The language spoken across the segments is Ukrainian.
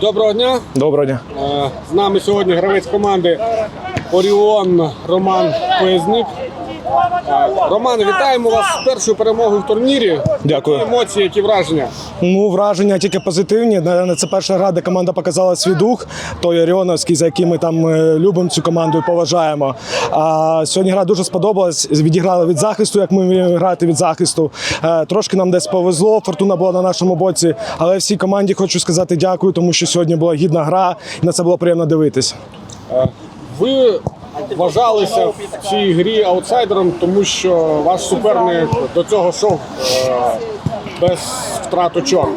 Доброго дня. Доброго дня. Е, З нами сьогодні гравець команди Оріон Роман Поязник. Е, Роман, вітаємо вас з першою перемогою в турнірі. Дякую. Які емоції, які враження? Ну, враження тільки позитивні. Це перша гра, де команда показала свій дух, той Оріоновський, за який ми там е, любимо цю команду і поважаємо. А сьогодні гра дуже сподобалась. Відіграли від захисту, як ми вміємо грати від захисту. Е, Трошки нам десь повезло. Фортуна була на нашому боці. Але всій команді хочу сказати дякую, тому що сьогодні була гідна гра, і на це було приємно дивитись. Ви вважалися в цій грі аутсайдером, тому що ваш суперник до цього йшов е, без втрат очок.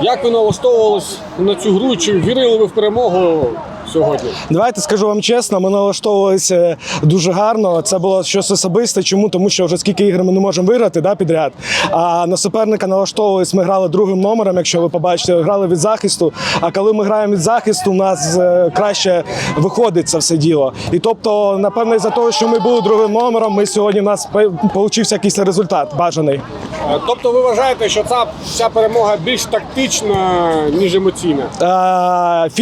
Як ви налаштовувались на цю гру? Чи вірили ви в перемогу сьогодні? Давайте скажу вам чесно, ми налаштовувалися дуже гарно. Це було щось особисте. Чому? Тому що вже скільки ігор ми не можемо виграти да, підряд. А на суперника налаштовувались, ми грали другим номером, якщо ви побачите, грали від захисту. А коли ми граємо від захисту, у нас е, краще виходить це все діло. І тобто, напевно, із-за того, що ми були другим номером, ми сьогодні у нас получився якийсь результат бажаний. Е, Тобто ви вважаєте, що ця, ця перемога більш тактична, ніж емоційна? Е,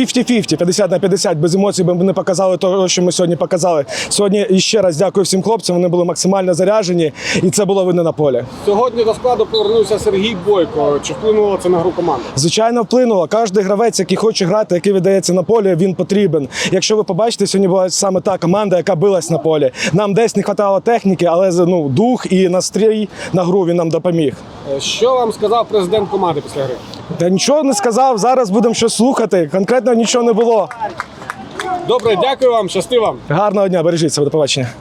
50-50, 50 на 50, без емоцій би ми не показали того, що ми сьогодні показали. Сьогодні ще раз дякую всім хлопцям. Вони були максимально заряджені, і це було видно на полі. Сьогодні до складу повернувся Сергій Бойко. Чи вплинуло це на гру команди? Звичайно, вплинуло. Кожен гравець, який хоче грати, який видається на полі, він потрібен. Якщо ви побачите, сьогодні була саме та команда, яка билась на полі. Нам десь не вистачало техніки, але ну, дух і настрій на гру він нам допоміг. Е, Що вам сказав президент команди після гри? Та нічого не сказав. Зараз будемо щось слухати. Конкретно нічого не було. Добре, дякую вам, щасти вам. Гарного дня, бережіть себе, до побачення.